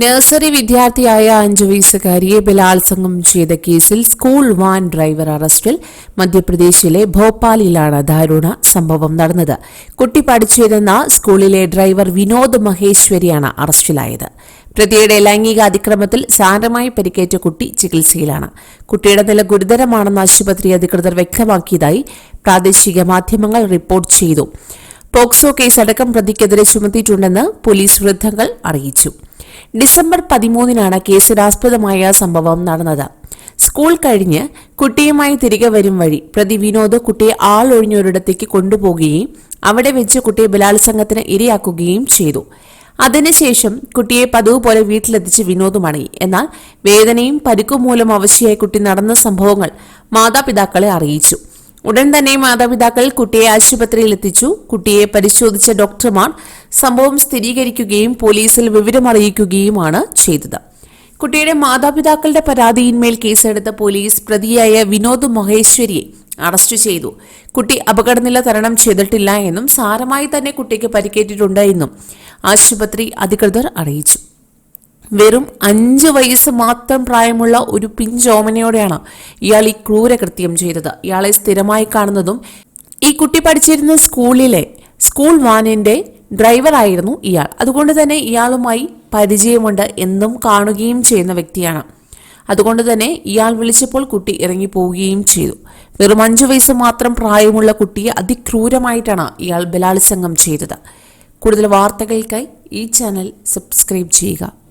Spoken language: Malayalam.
നഴ്സറി വിദ്യാർത്ഥിയായ അഞ്ചു വയസ്സുകാരിയെ ബലാത്സംഗം ചെയ്ത കേസിൽ സ്കൂൾ വാൻ ഡ്രൈവർ അറസ്റ്റിൽ മധ്യപ്രദേശിലെ ഭോപ്പാലിലാണ് ദാരുണ സംഭവം നടന്നത്. കുട്ടി പഠിച്ചിരുന്ന സ്കൂളിലെ ഡ്രൈവർ വിനോദ് മഹേശ്വരിയാണ് അറസ്റ്റിലായത്. പ്രതിയുടെ ലൈംഗിക അതിക്രമത്തിൽ സാരമായി പരിക്കേറ്റ കുട്ടി ചികിത്സയിലാണ്. കുട്ടിയുടെ നില ഗുരുതരമാണെന്ന് ആശുപത്രി അധികൃതർ വ്യക്തമാക്കിയതായി പ്രാദേശിക മാധ്യമങ്ങൾ റിപ്പോർട്ട് ചെയ്തു. പോക്സോ കേസ് അടക്കം പ്രതിക്കെതിരെ ചുമത്തിയിട്ടുണ്ടെന്ന് പോലീസ് വൃദ്ധങ്ങൾ അറിയിച്ചു. ഡിസംബർ പതിമൂന്നിനാണ് കേസിലാസ്പദമായ സംഭവം നടന്നത്. സ്കൂൾ കഴിഞ്ഞ് കുട്ടിയുമായി തിരികെ വരും വഴി പ്രതി വിനോദ് കുട്ടിയെ ആളൊഴിഞ്ഞൊരിടത്തേക്ക് കൊണ്ടുപോകുകയും അവിടെ വെച്ച് കുട്ടിയെ ബലാത്സംഗത്തിന് ഇരയാക്കുകയും ചെയ്തു. അതിനുശേഷം കുട്ടിയെ പതിവ് പോലെ വീട്ടിലെത്തിച്ച് വിനോദ് മടങ്ങി എന്നാൽ വേദനയും പരിക്കും മൂലം അവശയായ കുട്ടി നടന്ന സംഭവങ്ങൾ മാതാപിതാക്കളെ അറിയിച്ചു. ഉടൻ തന്നെ മാതാപിതാക്കൾ കുട്ടിയെ ആശുപത്രിയിൽ എത്തിച്ചു. കുട്ടിയെ പരിശോധിച്ച ഡോക്ടർമാർ സംഭവം സ്ഥിരീകരിക്കുകയും പോലീസിൽ വിവരമറിയിക്കുകയുമാണ് ചെയ്തത്. കുട്ടിയുടെ മാതാപിതാക്കളുടെ പരാതിയിന്മേൽ കേസെടുത്ത പോലീസ് പ്രതിയായ വിനോദ് മഹേശ്വരിയെ അറസ്റ്റ് ചെയ്തു. കുട്ടി അപകടനില തരണം ചെയ്തിട്ടില്ല എന്നും സാരമായി തന്നെ കുട്ടിക്ക് പരിക്കേറ്റിട്ടുണ്ട് എന്നും ആശുപത്രി അധികൃതർ അറിയിച്ചു. വെറും അഞ്ച് വയസ്സ് മാത്രം പ്രായമുള്ള ഒരു പിഞ്ചോമനയോടെയാണ് ഇയാൾ ഈ ക്രൂരകൃത്യം ചെയ്തത്. ഇയാളെ സ്ഥിരമായി കാണുന്നതും ഈ കുട്ടി പഠിച്ചിരുന്ന സ്കൂളിലെ സ്കൂൾ വാനിന്റെ ഡ്രൈവറായിരുന്നു ഇയാൾ. അതുകൊണ്ട് തന്നെ ഇയാളുമായി പരിചയമുണ്ട് എന്നും കാണുകയും ചെയ്യുന്ന വ്യക്തിയാണ്. അതുകൊണ്ട് തന്നെ ഇയാൾ വിളിച്ചപ്പോൾ കുട്ടി ഇറങ്ങി പോവുകയും ചെയ്തു. വെറും അഞ്ചു വയസ്സ് മാത്രം പ്രായമുള്ള കുട്ടിയെ അതിക്രൂരമായിട്ടാണ് ഇയാൾ ബലാത്സംഗം ചെയ്തത്. കൂടുതൽ വാർത്തകൾക്കായി ഈ ചാനൽ സബ്സ്ക്രൈബ് ചെയ്യുക.